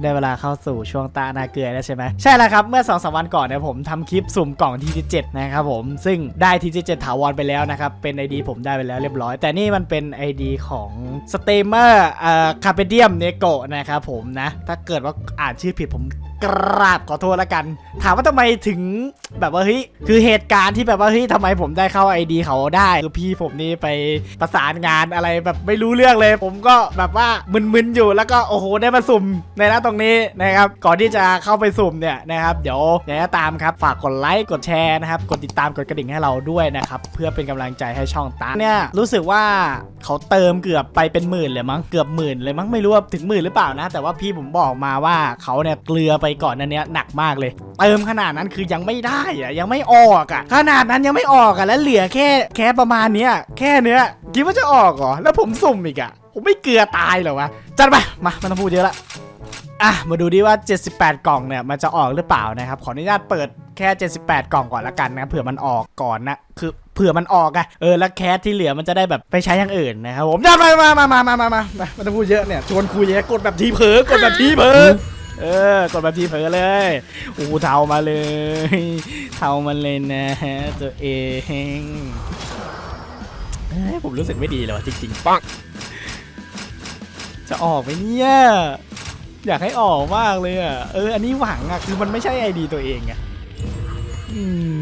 ได้เวลาเข้าสู่ช่วงตานาเกลือแล้วใช่ไหมใช่แล้วครับ เมื่อ2อสวันก่อนเนี่ยผมทำคลิปสุ่มกล่องทีเจ็นะครับผม ซึ่งได้ทีเจ็ถาวรไปแล้วนะครับ เป็นไอดีผมได้ไปแล้วเรียบร้อย แต่นี่มันเป็นไอดีของสเตมเมอร์เอ่อคาเปเดียมเนโกนะครับผมนะ ถ้าเกิดว่าอ่านชื่อผิดผม กราบขอโทษแล้วกัน ถามว่าทำไมถึงแบบว่าเฮ้ยคือเหตุการณ์ที่แบบว่าเฮ้ยทำไมผมได้เข้า ID เขาได้คือพี่ผมนี่ไปประสานงานอะไรแบบไม่รู้เรื่องเลย ผมก็แบบว่ามึนๆอยู่แล้วก็โอ้โหได้มาสุ่มในน้าตรงนี้นะครับก่อนที่จะเข้าไปสุ่มเนี่ยนะครับเดี๋ยวอย่างไรก็ตามครับฝากกดไลค์กดแชร์นะครับกดติดตามกดกระดิ่งให้เราด้วยนะครับเพื่อเป็นกำลังใจให้ช่องตาเนี่ยรู้สึกว่าเขาเติมเกือบไปเป็นหมื่นเลยมั้งเกือบหมื่นเลยมั้งไม่รู้ว่าถึงหมื่นหรือเปล่านะ แต่ว่าพี่ผมบอกมาว่าเขาเนี่ยเกลือไปก่อนนั้นเนี้ยหนักมากเลยเติมขนาดนั้นคือยังไม่ได้อะยังไม่ออกอะขนาดนั้นยังไม่ออกอะแล้วเหลือแค่แค่ประมาณเนี้ยแค่เนี้ยคิดว่าจะออกเหรอแล้วผมสุ่มอีกอะผมไม่เกลือตายเหรอวะจัดไปมาไมันต้องพูดเยอะละอะมาดูดิว่า 78 กล่องเนี่ยมันจะออกหรือเปล่านะครับขออนุญาตเปิดแค่ 78 กล่องก่อนละกันนะเผื่อมันออกก่อนนะคือเผื่อมันออกอะเออแล้วแคสที่เหลือมันจะได้แบบไปใช้อย่างอื่นนะครับผมจัดไปมามามามามามามาไม่ต้องพูดเยอะเนี่ยชวนคุยเนี่ยกดแบบทีเผลอกดแบบทีเผลอ เออกดแบบทีเผลอเลยอู้เทามาเลยเทามาเลยนะฮะตัวเองเฮ้ยผมรู้สึกไม่ดีเลยว่ะจริงๆปังจะออกไหมเนี่ยอยากให้ออกมากเลยอะเอออันนี้หวังอะคือมันไม่ใช่ไอดีตัวเองอะอืม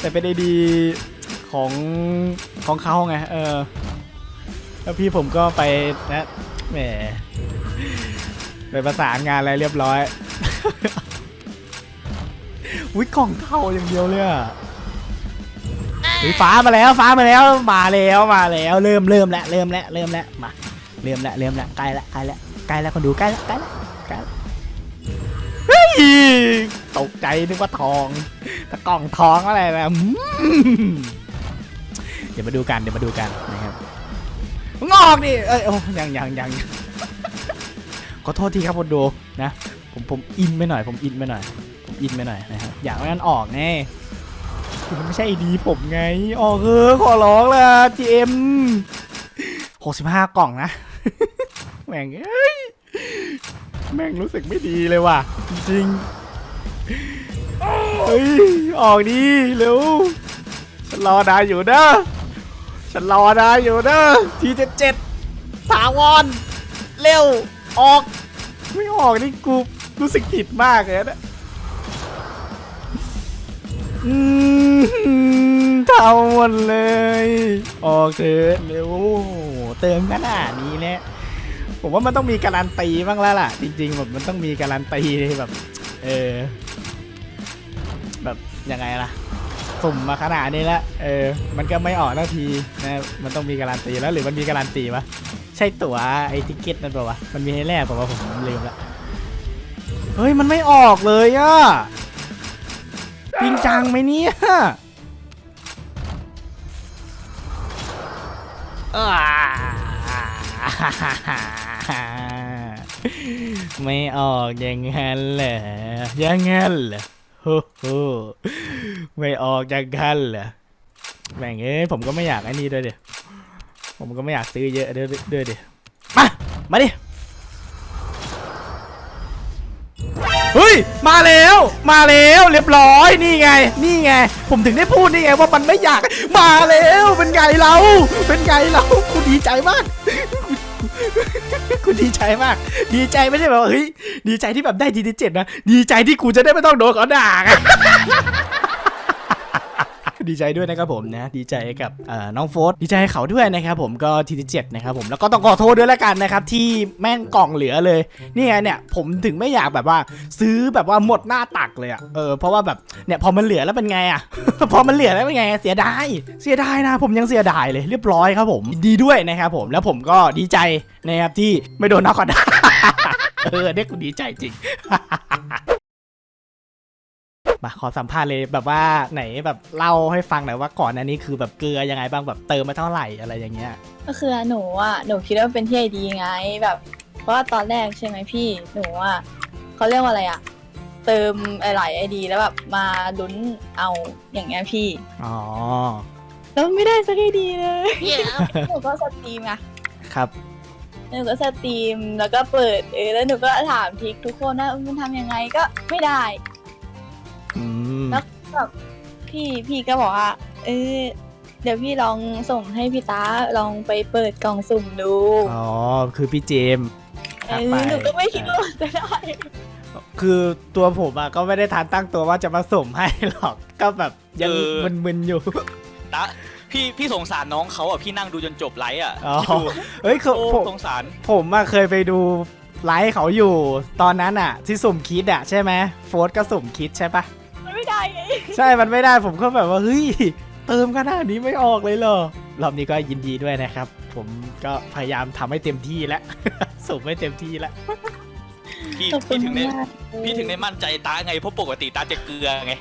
แต่เป็นไอดีของของเขาไงเออแล้วพี่ผมก็ไปนะแหม ไปประสานงานอะไรเรียบร้อย อุ้ยกล่องเท่าอย่างเดียวเลยอะอุ๊ยฟ้ามาแล้วฟ้ามาแล้วมาแล้วมาแล้วเริ่มเริ่มแล้วเริ่มแล้วเริ่มแล้วมาเริ่มแล้วเริ่มแล้วใกล้แล้วใกล้แล้วใกล้แล้วคนดูใกล้แล้วใกล้แล้วใกล้แล้วเฮ้ยตกใจนึกว่าทองต่กล่องทองอะไรนะอืมเดี๋ยวมาดูกันเดี๋ยวมาดูกันนะครับงอกดิเอ้ยโอ้ยังยังยัง ขอโทษทีครับคนดูนะ ผมผมอินไปหน่อย ผมอินไปหน่อยผมอินไปหน่อยนะครับอยากให้มันออกไงคือมันไม่ใช่ดีผมไง ออกเออขอร้องละทีเอ็มหกสิบห้ากล่องนะแม่งเอ้ยแม่งรู้สึกไม่ดีเลยว่ะ จริงเฮ้ยออกดีเร็วฉันรอได้อยู่เด้อฉันรอได้อยู่เด้อทีเจ็ดเจ็ดถาวรเร็ว ออก ไม่ออกนี่กูรู้สึกผิดมากเลยนะอืมเท่าหมดเลย ออกเถอะเร็วเติมขนาดนี้แหละผมว่ามันต้องมีการันตีบ้างแล้วล่ะ จริงๆแบบมันต้องมีการันตีแบบ เออ แบบยังไงล่ะสุ่มมาขนาดนี้แล้วเออ มันก็ไม่ออกนาทีนะมันต้องมีการันตีแล้วหรือมันมีการันตีปะ ใช่ตั๋วไอ้ทิเก็ตนั่นเปล่าวะ มันมีให้แลกเปล่าวะผมลืมละ เฮ้ย มันไม่ออกเลยอะจริงจังไหมเนี่ยอ่าไม่ออกอย่างงั้นเหรออย่างงั้นเหรอโอ้โหไม่ออกอย่างงั้นเหรอแม่งเอ้ยผมก็ไม่อยากไอ้นี่ด้วยเดี๋ย ผมก็ไม่อยากซื้อเยอะด้วยด้วยดิมา มาดิ เฮ้ย มาแล้ว มาแล้วเรียบร้อย นี่ไง นี่ไง ผมถึงได้พูดนี่ไงว่ามันไม่อยาก มาแล้ว เป็นไงเรา เป็นไงเรากูดีใจมากกูดีใจมาก ดีใจไม่ใช่แบบว่าเฮ้ย ดีใจที่แบบได้ทีที่เจ็ดนะ ดีใจที่กูจะได้ไม่ต้องโดนเขาด่าไง ดีใจด้วยนะครับผมนะดีใจกับน้องโฟสดีใจให้เขาด้วยนะครับผมก็ทีที่เจ็ดนะครับผมแล้วก็ต้องขอโทษด้วยแล้วกันนะครับที่แม่งกล่องเหลือเลยนี่ไงเนี่ยผมถึงไม่อยากแบบว่า ซื้อแบบว่าหมดหน้าตักเลยอะเออเพราะว่าแบบเนี่ยพอมันเหลือแล้วเป็นไงอะพอมันเหลือแล้วเป็นไงเสียดายเสียดายนะ ผมยังเสียดายเลยเรียบร้อยครับผมดีด้วยนะครับผมแล้วผมก็ดีใจนะครับที่ไม่โดนนักกอด่าเออเนี่ยกูดีใจจริง มาขอสัมภาษณ์เลยแบบว่าไหนแบบเล่าให้ฟังหน่อยว่าก่อนอันนี้คือแบบเกลือยังไงบ้างแบบเติมมาเท่าไหร่อะไรอย่างเงี้ย ก็คือหนูอะหนูคิดว่าเป็นที่ไอดีไงแบบ เพราะว่าตอนแรกใช่ไหมพี่หนูอะเขาเรียกว่าอะไรอะเติมหลายไอดีแล้วแบบมาลุ้นเอาอย่างเงี้ยพี่อ๋อแล้วไม่ได้สักไอดีเลยหนูก็สตรีมไงครับเหนูก็สตรีมแล้วก็เปิดเออแล้วหนูก็ถามทิกทุกคนว่ามันทำยังไงก็ไม่ได้อืม แล้วแบบพี่พี่ก็บอกว่าเออเดี๋ยวพี่ลองส่งให้พี่ตาลองไปเปิดกล่องสุ่มดูอ๋อ คือพี่เจมส์เอทักอไปหนูก็ไม่คิดว่ามันจะได้คือตัวผมอะก็ไม่ได้ทันตั้งตัวว่าจะมาสุ่มให้หรอก ก็แบบยังเออ มึนๆอยู่ ตะพี่พี่สงสารน้องเขาอะ พี่นั่งดูจนจบไลฟ์อะอ๋อ คิดดูเฮ้ยคือโอ้ผม สงสาร ผมอะเคยไปดูไลฟ์เขาอยู่ ตอนนั้นอะที่สุ่มคิดอะใช่ไหมโฟร์ธก็สุ่มคิดใช่ปะมันไม่ได้ไง ใช่มันไม่ได้ผมก็แบบว่าเฮ้ยเติมขนาดนี้ไม่ออกเลยเหรอรอบนี้ก็ยินดีด้วยนะครับ ผมก็พยายามทำให้เต็มที่แล้วสุ่มให้เต็มที่แล้วพี่ขอบคุพี่ณถึงได้มากพี่ถึงได้มั่นใจตาไงเพราะปกติตาจะเกลือไง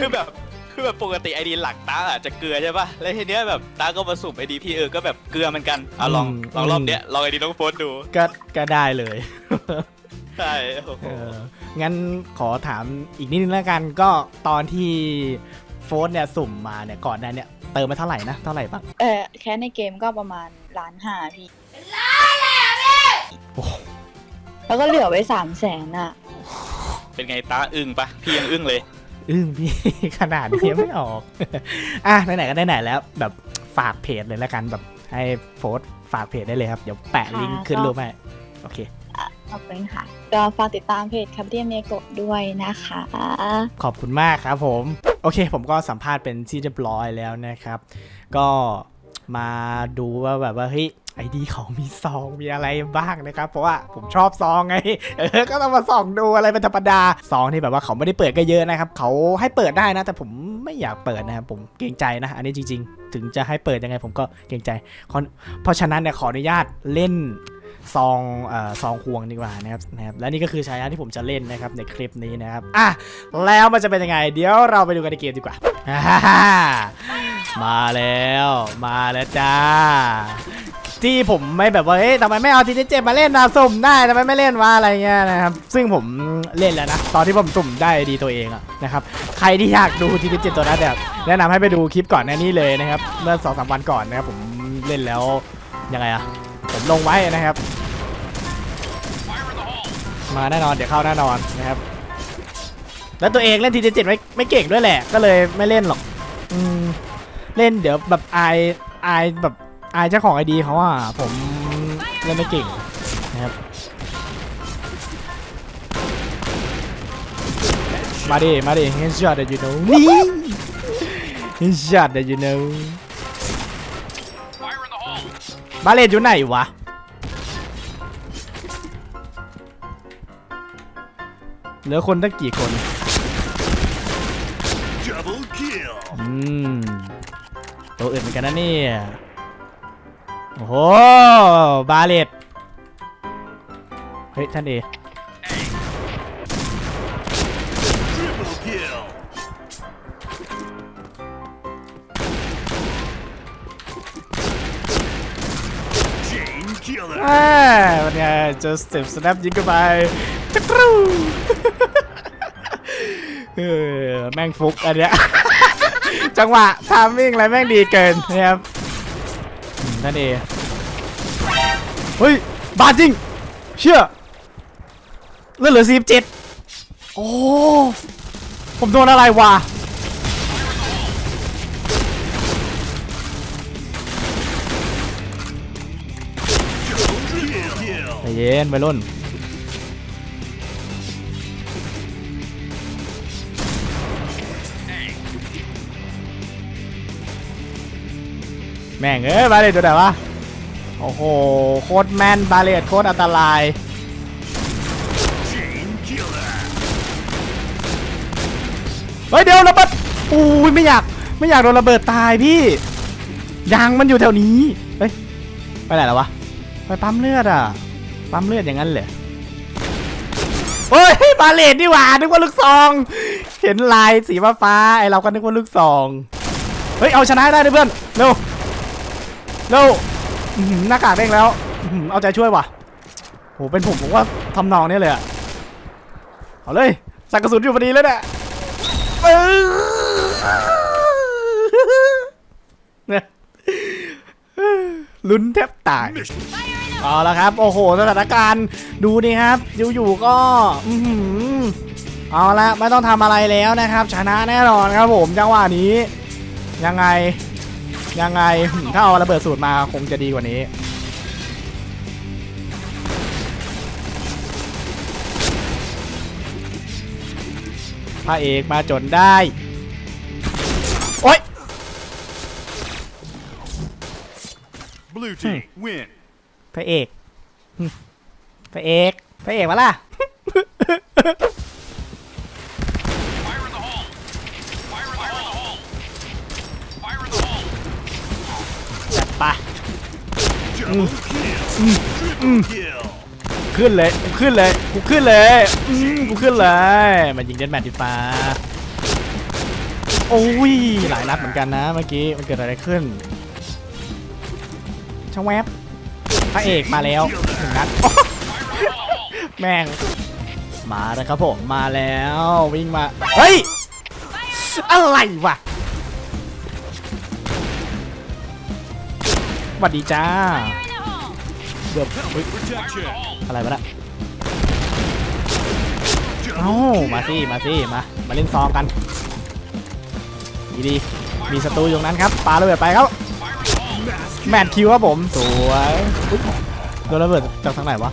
คือแบบคือแบบปกติไอดีหลักตาอะจะเกลือใช่ป่ะแล้วทีเนี้ยแบบตาก็มาสุ่มไอดีพี่เออก็แบบเกลือเหมือนกันอะลองอืมลองรอบเนี้ยลองไอดีน้องโฟนดูก็ก็ได้เลย ใช่โอ้โหเอองั้นขอถามอีกนิดนึงแล้วกันก็ตอนที่โฟร์ธเนี่ยสุ่มมาเนี่ยก่อนหน้าเนี่ยเติมมาเท่าไหร่นะเท่าไหร่บ้างเออแค่ในเกมก็ประมาณล้านห้าพี่โอ้โหแล้วก็เหลือไว้สามแสนอะ เป็นไงตาอึ้งปะพี่ยังอึ้งเลย อึ้งพี่ ขนาดนี้ไม่ออก อะไหนๆก็ไหนๆแล้ว แบบฝากเพจเลยแล้วกันแบบให้โฟร์ธฝากเพจได้เลยครับ เดี๋ยวแปะลิงก์ขึ้นรูปให้โอเค ขอบคุณค่ะ ก็ฝากติดตามเพจคับเดียมเนโกด้วยนะคะ ขอบคุณมากครับผม โอเค ผมก็สัมภาษณ์เป็นที่เรียบร้อยแล้วนะครับ ก็มาดูว่าแบบว่าเฮ้ยไอดีเขามีซองมีอะไรบ้างนะครับ เพราะว่าผมชอบซองไงเออก็ต้องมาส่องดูอะไรเป็นธรรมดาซองที่แบบว่าเขาไม่ได้เปิดก็เยอะนะครับ เขาให้เปิดได้นะ แต่ผมไม่อยากเปิดนะครับผมเกรงใจนะ อันนี้จริง ๆ ถึงจะให้เปิดยังไงผมก็เกรงใจเพราะฉะนั้นเนี่ยขออนุญาตเล่น ซองเอ่อซองควงดีกว่านะครับนะครับและนี่ก็คือชายาที่ผมจะเล่นนะครับในคลิปนี้นะครับอะแล้วมันจะเป็นยังไง เดี๋ยวเราไปดูกันในเกมดีกว่าามาแล้วมาแล้วจ้าที่ผมไม่แบบว่าเอ๊ะทำไมไม่เอาทีเจมาเล่นนะสุ่มได้ทำไมไม่เล่นวะอะไรเงี้ยนะครับ ซึ่งผมเล่นแล้วนะ ตอนที่ผมสุ่มได้ดีตัวเองอะนะครับ ใครที่อยากดูทีเจตัวนั้นแบบแนะนำให้ไปดูคลิปก่อนหน้านี้เลยนะครับ เมื่อสองสามวันก่อนนะครับผมเล่นแล้วยังไงอะผมลงไว้นะครับ มาแน่นอนเดี๋ยวเข้าแน่นอนนะครับ แล้วตัวเองเล่นทีเจ็ดไม่ไม่เก่งด้วยแหละ ก็เลยไม่เล่นหรอกอืมเล่นเดี๋ยวแบบอายอายแบบอายเจ้าของไอดีเขาอะผมเล่นไม่เก่งนะครับมาดิมาดิ headshot that you know นี่ headshot that you know บาเลตอยู่ไหนวะ เหลือคนตั้งกี่คน Double kill. อืม ตัวอื่นเหมือนกันนะเนี่ย โอ้โห บาเลตเฮ้ย ท่านเอ Triple kill. Chain killer. อ่าวันนี้จะสเต็ปสแนปยิงเข้าไป จักรูเออแม่งฟุกอันเนี้ยจังหวะทามมิ่งอะไรแม่งดีเกินนะครับอืมท่านเอเฮ้ย บาดจริง เชื่อเลือดเหลือสิบเจ็ดโอ้ ผมโดนอะไรวะใจเย็นไปรุ่น แม่งเอ้ยบาเลตตัวไหนวะ โอ้โห โคตรแม่นบาเลตโคตรอันตราย เฮ้ยเดี๋ยวระเบิดอู้ยไม่อยากไม่อยากโดนระเบิดตายพี่ยางมันอยู่แถวนี้ เฮ้ยไปไหนแล้ววะ ไปปั๊มเลือดอะ ปั๊มเลือดอย่างนั้นเลยเฮ้ยบาเลตนี่หว่านึกว่าลูกซอง เห็นลายสีฟ้าฟ้าไอเราก็นึกว่าลูกซอง เฮ้ยเอาชนะให้ได้เพื่อน เร็ว เร็วอื้อหือหน้ากากเด้งแล้วอื้อหือเอาใจช่วยว่ะโหเป็นผมผมว่าทำนองนี้เลยอะเอาเลยสักกระสุนอยู่พอดีเลยเนี่ยเออเนี่ยลุ้นแทบตาย เอาละครับ โอ้โห สถานการณ์ดูนี่ครับ อยู่ๆก็อือหือเอาละไม่ต้องทำอะไรแล้วนะครับ ชนะแน่นอนครับผมจังหวะนี้ ยังไง ยังไงหืมถ้าเอาระเบิดสูตรมาคงจะดีกว่านี้ พระเอกมาจนได้ โอ๊ย Blue team win. พระเอกหึพระเอก พระเอกมาล่ะ ไป Double kill. Triple kill. ขึ้นเลยกูขึ้นเลยกูขึ้นเลยอืมกูขึ้นเลยมายิงเดนแมทดิฟ้าโอ้ยหลายนัดเหมือนกันนะเมื่อกี้มันเกิดอะไรขึ้นช่างแวบพระเอกมาแล้วหนึ่งนัดแม่งมาแล้วครับผมมาแล้ววิ่งมาเฮ้ยอะไรวะ สวัสดีจ้าเดือบอะไรวะเนี่ยเอ้ามาสิมาสิมา มาเล่นซองกันดีดีมีศัตรูอยู่ตรงนั้นครับปาระเบิดไปครับแมทคิวครับผมสวยอุ๊ยโดนระเบิดจากทางไหนวะ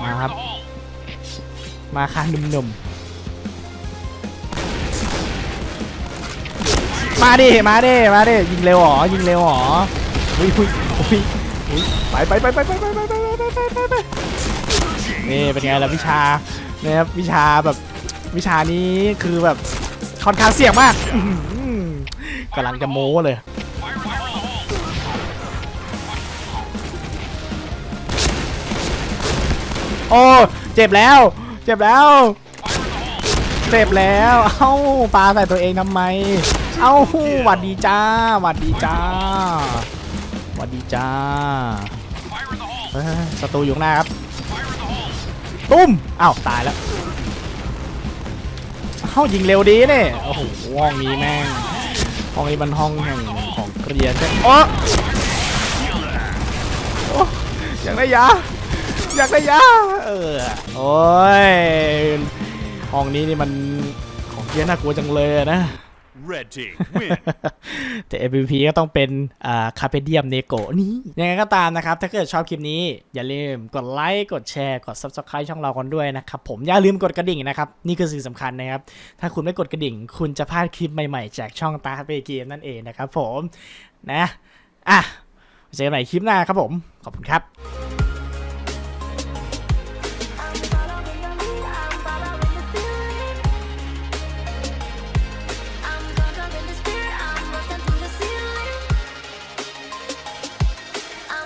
มาครับ มาค่ะหนุ่มๆมาดิมาดิมาดิยิงเร็วหรอยิงเร็วหรอ อุ้ยอุ้ยอุ้ยอุ้ยไปไปไปไปไปไปไปไปไปไปไปนี่เป็นไงล่ะวิชานี่ครับวิชาแบบวิชานี้คือแบบค่อนข้างเสี่ยงมากอื้อหือกำลังจะโม้เลย โอ้เจ็บแล้ว เจ็บแล้ว เจ็บแล้ว เอ้าปาใส่ตัวเองทำไม เอ้าหวัดดีจ้าหวัดดีจ้า หวัดดีจ้าเฮ้ยศัตรูอยู่ข้างหน้าครับ ตุ้มอ้าวตายแล้วเอ้ายิงเร็วดีเนี่ยโอ้โหห้องนี้แม่งห้องนี้มันห้องแห่งของเกรียนใช่โอ้โอ้อยากได้ยาอยากได้ยาเออโอ้ยห้องนี้นี่มันของเกียน่ากลัวจังเลยอะนะ Red team win. แต่ MVP ก็ต้องเป็นอ่าคาเปเดียมเนโกนี่ยังไงก็ตามนะครับ ถ้าเกิดชอบคลิปนี้ อย่าลืมกดไลค์กดแชร์กด Subscribe ช่องเรากันด้วยนะครับ ผมอย่าลืมกดกระดิ่งนะครับ นี่คือสิ่งสำคัญนะครับ ถ้าคุณไม่กดกระดิ่ง คุณจะพลาดคลิปใหม่ๆ จากช่องตาเปเกมนั่นเองนะครับผมนะอะเจอกันใหม่คลิปหน้าครับผมขอบคุณครับ